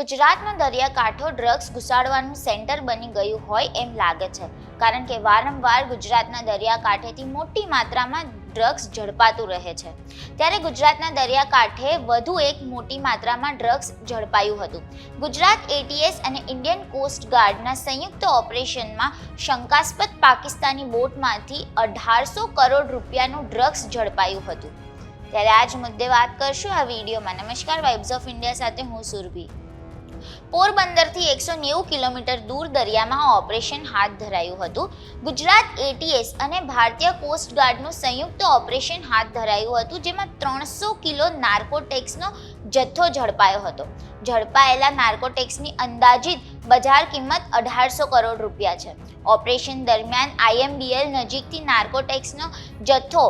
ગુજરાતનો દરિયાકાંઠો drugs ઘુસાડવાનું centre બની ગયું હોય એમ લાગે છે. કારણ કે વારંવાર ગુજરાતના દરિયાકાંઠેથી મોટી માત્રામાં ડ્રગ્સ ઝડપાતું રહે છે. ત્યારે ગુજરાતના દરિયાકાંઠે વધુ એક મોટી માત્રામાં ડ્રગ્સ ઝડપાયું હતું. ગુજરાત એટીએસ અને ઇન્ડિયન કોસ્ટ ગાર્ડના સંયુક્ત ઓપરેશનમાં શંકાસ્પદ પાકિસ્તાની બોટમાંથી અઢારસો કરોડ રૂપિયાનું ડ્રગ્સ ઝડપાયું હતું. ત્યારે આજ મુદ્દે વાત કરશું આ વિડીયોમાં. નમસ્કાર વાઇબ્સ ઓફ ઇન્ડિયા સાથે હું સુરભી. પોરબંદરથી એકસો નેવું કિલોમીટર દૂર દરિયામાં ઓપરેશન હાથ ધરાયું હતું. ગુજરાત એટીએસ અને ભારતીય કોસ્ટગાર્ડનું સંયુક્ત ઓપરેશન હાથ ધરાયું હતું, જેમાં ત્રણસો કિલો નાર્કોટેક્સનો જથ્થો ઝડપાયો હતો. ઝડપાયેલા નાર્કોટેક્સની અંદાજિત બજાર કિંમત અઢારસો કરોડ રૂપિયા છે. ઓપરેશન દરમિયાન આઈએમબીએલ નજીકથી નાર્કોટેક્સનો જથ્થો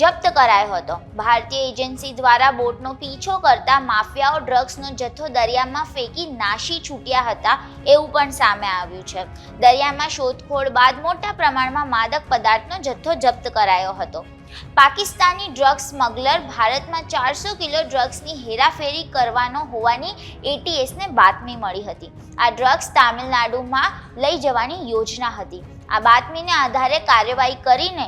જપ્ત કરાયો હતો. ભારતીય એજન્સી દ્વારા બોટનો પીછો કરતા માફિયાઓ ડ્રગ્સનો જથ્થો દરિયામાં ફેંકી નાશી છૂટ્યા હતા એવું પણ સામે આવ્યું છે. દરિયામાં શોધખોળ બાદ મોટા પ્રમાણમાં માદક પદાર્થનો જથ્થો જપ્ત કરાયો હતો. પાકિસ્તાની ડ્રગ્સ સ્મગલર ભારતમાં ચારસો કિલો ડ્રગ્સની હેરાફેરી કરવાનો હોવાની એટીએસને બાતમી મળી હતી. આ ડ્રગ્સ તામિલનાડુમાં લઈ જવાની યોજના હતી. આ બાતમીને આધારે કાર્યવાહી કરીને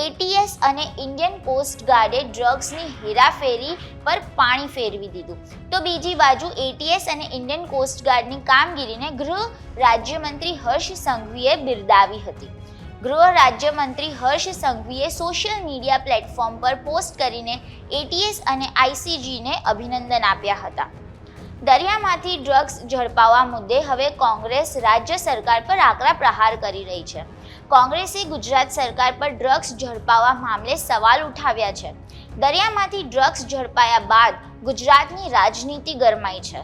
એટીએસ અને ઇન્ડિયન કોસ્ટ ગાર્ડે ડ્રગ્સની હેરાફેરી પર પાણી ફેરવી દીધું. તો બીજી બાજુ એટીએસ અને ઇન્ડિયન કોસ્ટ ગાર્ડની કામગીરીને ગૃહ રાજ્યમંત્રી હર્ષ સંઘવીએ બિરદાવી હતી. ગૃહ રાજ્યમંત્રી હર્ષ સંઘવીએ સોશિયલ મીડિયા પ્લેટફોર્મ પર પોસ્ટ કરીને એટીએસ અને આઈસીજીને અભિનંદન આપ્યા હતા. દરિયામાંથી ડ્રગ્સ ઝડપાવા મુદ્દે હવે કોંગ્રેસ રાજ્ય સરકાર પર આકરા પ્રહાર કરી રહી છે. કોંગ્રેસે ગુજરાત સરકાર પર ડ્રગ્સ ઝડપાવા મામલે સવાલ ઉઠાવ્યા છે. દરિયામાંથી ડ્રગ્સ ઝડપાયા બાદ ગુજરાતની રાજનીતિ ગરમાઈ છે.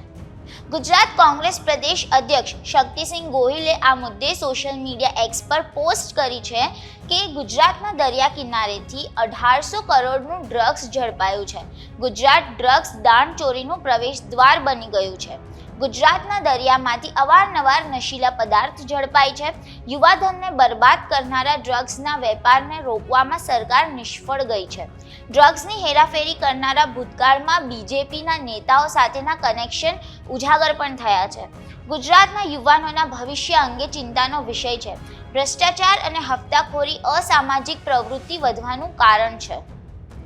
ગુજરાત કોંગ્રેસ પ્રદેશ અધ્યક્ષ શક્તિસિંહ ગોહિલે આ મુદ્દે સોશિયલ મીડિયા એક્સ પર પોસ્ટ કરી છે કે ગુજરાતના દરિયા કિનારેથી અઢારસો કરોડનું ડ્રગ્સ ઝડપાયું છે. ગુજરાત ડ્રગ્સ દાણ ચોરીનું પ્રવેશ દ્વાર બની ગયું છે. ગુજરાતના દરિયામાંથી અવારનવાર નશીલા પદાર્થ ઝડપાય છે. યુવાધનને બરબાદ કરનારા ડ્રગ્સના વેપારને રોકવામાં સરકાર નિષ્ફળ ગઈ છે. ડ્રગ્સની હેરાફેરી કરનારા ભૂતકાળમાં બીજેપીના નેતાઓ સાથેના કનેક્શન ઉજાગર પણ થયા છે. ગુજરાતના યુવાનોના ભવિષ્ય અંગે ચિંતાનો વિષય છે. ભ્રષ્ટાચાર અને હપ્તાખોરી અસામાજિક પ્રવૃત્તિ વધવાનું કારણ છે.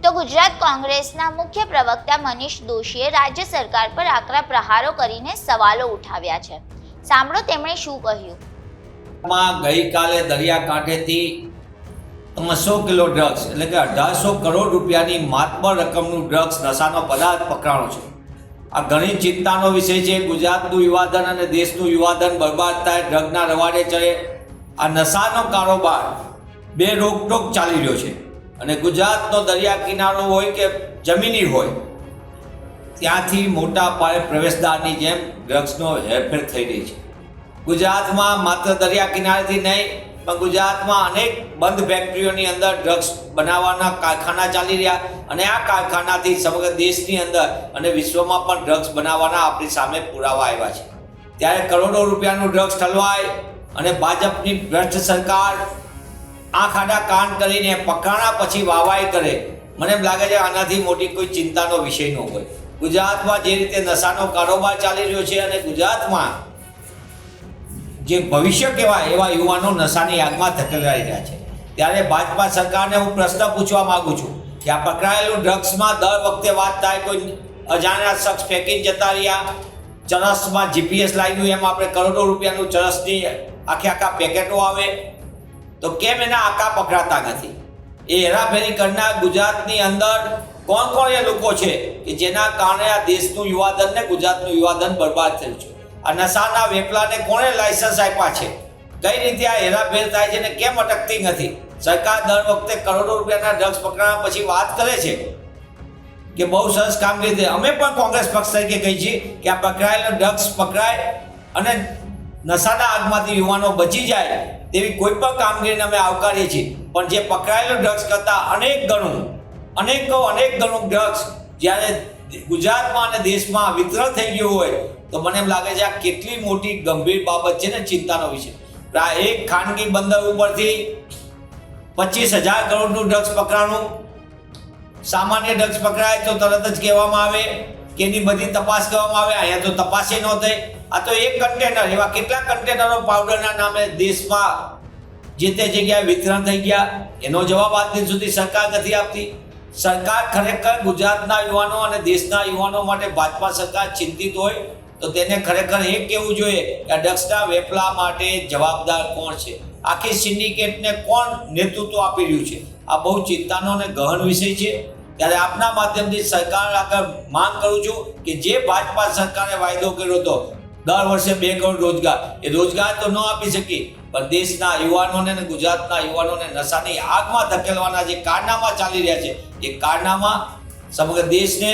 તો ગુજરાત કોંગ્રેસના મુખ્ય પ્રવક્તા મનીષ દોશીએ રાજ્ય સરકાર પર આકરા પ્રહારો કરીને સવાલો ઉઠાવ્યા છે. સાંભળો તેમણે શું કહ્યું. માં ગઈકાલે દરિયાકાંઠેથી ત્રણસો કિલો ડ્રગ્સ, એટલે કે અઢારસો કરોડ રૂપિયાની માતબર રકમનું ડ્રગ્સ નશાનો પદાર્થ પકડાણો છે. આ ઘણી ચિંતાનો વિષય છે. ગુજરાતનું યુવાધન અને દેશનું યુવાધન બરબાદ થાય, ડ્રગના રવાડે ચડે. આ નશાનો કારોબાર બે રોકટોક ચાલી રહ્યો છે. અને ગુજરાતનો દરિયા કિનારો હોય કે જમીની હોય, ત્યાંથી મોટા પાયે પ્રવેશદ્વારની જેમ ડ્રગ્સનો હેરફેર થઈ રહી છે. ગુજરાતમાં માત્ર દરિયા કિનારેથી નહીં, પણ ગુજરાતમાં અનેક બંધ ફેક્ટરીઓની અંદર ડ્રગ્સ બનાવવાના કારખાના ચાલી રહ્યા અને આ કારખાનાથી સમગ્ર દેશની અંદર અને વિશ્વમાં પણ ડ્રગ્સ બનાવવાના આપણી સામે પુરાવા આવ્યા છે. ત્યારે કરોડો રૂપિયાનું ડ્રગ્સ ઠલવાય અને ભાજપની ભ્રષ્ટ સરકાર આંખ આડા કાન કરીને પકાણા પછી વાવાઈ કરે. મને એમ લાગે છે આનાથી મોટી કોઈ ચિંતાનો વિષય ન હોય. ગુજરાતમાં જે રીતે નશાનો કારોબાર ચાલી રહ્યો છે અને ગુજરાતમાં જે ભવિષ્ય કહેવાય એવા યુવાનો નશાની આગમાં ધકેલાઈ રહ્યા છે. ત્યારે ભાજપા સરકારને હું પ્રશ્ન પૂછવા માગું છું કે આ પકડાયેલું ડ્રગ્સમાં દર વખતે વાત થાય કોઈ અજાણ્યા શખ્સ ફેંકીને જતા રહ્યા. ચરસમાં જીપીએસ લાગ્યું એમ આપણે કરોડો રૂપિયાનું ચરસની આખે આખા પેકેટો આવે. તો કેમ એના આકા પકડાતા નથી? એ હેરાફેરી કરનાર ગુજરાતની અંદર કોણ કોણ એ લોકો છે કે જેના કારણે આ દેશનું યુવાધન ને ગુજરાતનું યુવાધન બરબાદ થયું છે? આ નશાના વેપલાને કોણે લાયસન્સ આપ્યા છે? કઈ રીતે આ હેરાફેર થાય છે ને કેમ અટકતી નથી? સરકાર દર વખતે કરોડો રૂપિયાના ડ્રગ્સ પકડાયા પછી વાત કરે છે કે બહુ સરસ કામગીરી થઈ. અમે પણ કોંગ્રેસ પક્ષ તરીકે કહી છીએ કે આ પકડાયેલો ડ્રગ્સ પકડાય અને નશાના આગમાંથી યુવાનો બચી જાય તેવી કોઈ પણ કામગીરીને અમે આવકારીએ છીએ. પણ જે પકડાયેલો ડ્રગ્સ કરતાં અનેક ગણું, અનેકો અનેક ગણું ડ્રગ્સ જ્યારે ગુજરાતમાં અને દેશમાં વિતરણ થઈ ગયું હોય, તો મને એમ લાગે છે આ કેટલી મોટી ગંભીર બાબત છે ને ચિંતાનો વિષય. આ એક ખાનગી બંદર ઉપરથી પચીસ હજાર કરોડનું ડ્રગ્સ પકડાણું. સામાન્ય ડ્રગ્સ પકડાય તો તરત જ કહેવામાં આવે કે એની બધી તપાસ કરવામાં આવે, અહીંયા તો તપાસે ન થઈ આ તો એક કન્ટેનર એવા કેટલા કન્ટેનરો પાવડરના નામે દેશમાં જે તે જગ્યાએ વિતરણ થઈ ગયા? એનો જવાબ આજ દિન સુધી સરકાર નથી આપતી. સરકાર ખરેખર ગુજરાતના યુવાનો અને દેશના યુવાનો માટે ભાજપા સરકાર ચિંતિત હોય, તો તેને ખરેખર એ કહેવું જોઈએ કે ડ્રગ્સના વેપલા માટે જવાબદાર કોણ છે? આખી સિન્ડિકેટને કોણ નેતૃત્વ આપી રહ્યું છે? આ બહુ ચિંતાનો અને ગહન વિષય છે. ત્યારે આપના માધ્યમથી સરકાર આગળ માંગ કરું છું કે જે ભાજપા સરકારે વાયદો કર્યો હતો દર વર્ષે બે કરોડ રોજગાર. એ રોજગાર તો ન આપી શકી પણ દેશના યુવાનોને અને ગુજરાતના યુવાનોને નશાની આગમાં ધકેલવાના જે કારનામા ચાલી રહ્યા છે, એ કારનામા સમગ્ર દેશને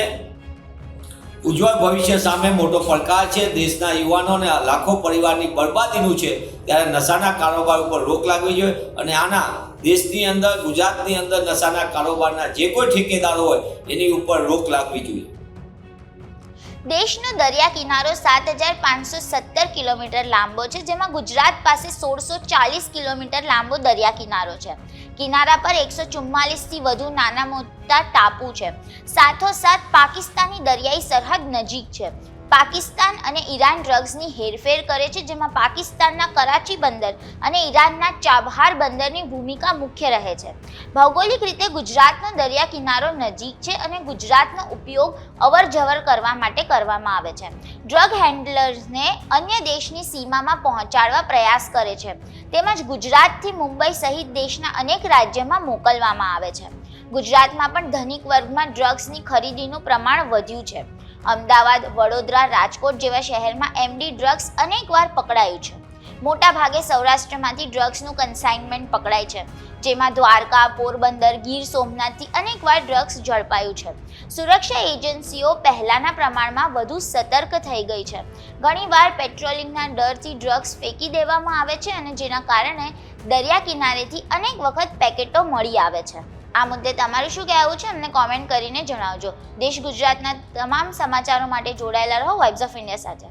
ઉજ્જવળ ભવિષ્ય સામે મોટો પડકાર છે. દેશના યુવાનોને લાખો પરિવારની બરબાદીનું છે. ત્યારે નશાના કારોબાર ઉપર રોક લાગવી જોઈએ અને આના દેશની અંદર, ગુજરાતની અંદર નશાના કારોબારના જે કોઈ ઠેકેદારો હોય, એની ઉપર રોક લાગવી જોઈએ. દેશનો દરિયા કિનારો સાત હજાર પાંચસો સત્તર કિલોમીટર લાંબો છે, જેમાં ગુજરાત પાસે સોળસો ચાલીસ કિલોમીટર લાંબો દરિયા કિનારો છે. કિનારા પર એકસો ચુમ્માલીસથી વધુ નાના મોટા ટાપુ છે. સાથોસાથ પાકિસ્તાની દરિયાઈ સરહદ નજીક છે. પાકિસ્તાન અને ઈરાન ડ્રગ્સની હેરફેર કરે છે, જેમાં પાકિસ્તાનના કરાચી બંદર અને ઈરાનના ચાબહાર બંદરની ભૂમિકા મુખ્ય રહે છે. ભૌગોલિક રીતે ગુજરાતનો દરિયા કિનારો નજીક છે અને ગુજરાતનો ઉપયોગ અવર જવર કરવા માટે કરવામાં આવે છે. ડ્રગ હેન્ડલર્સને અન્ય દેશની સીમામાં પહોંચાડવા પ્રયાસ કરે છે. તેમજ ગુજરાતથી મુંબઈ સહિત દેશના અનેક રાજ્યમાં મોકલવામાં આવે છે. ગુજરાતમાં પણ ધનિક વર્ગમાં ડ્રગ્સની ખરીદીનું પ્રમાણ વધ્યું છે. અમદાવાદ, વડોદરા, રાજકોટ જેવા શહેરમાં એમડી ડ્રગ્સ અનેકવાર પકડાયું છે. મોટા ભાગે સૌરાષ્ટ્રમાંથી ડ્રગ્સનું કન્સાઇનમેન્ટ પકડાય છે. જેમાં દ્વારકા, પોરબંદર, ગીર સોમનાથથી અનેકવાર ડ્રગ્સ ઝડપાયું છે. સુરક્ષા એજન્સીઓ પહેલાંના પ્રમાણમાં વધુ સતર્ક થઈ ગઈ છે. ઘણીવાર પેટ્રોલિંગના ડરથી ડ્રગ્સ ફેંકી દેવામાં આવે છે અને જેના કારણે દરિયા કિનારેથી અનેક વખત પેકેટો મળી આવે છે. આ મુદ્દે તમારું શું કહેવું છે અમને કોમેન્ટ કરીને જણાવજો. દેશ ગુજરાતના તમામ સમાચારો માટે જોડાયેલા રહો વાઇબ્સ ઓફ ઇન્ડિયા સાથે.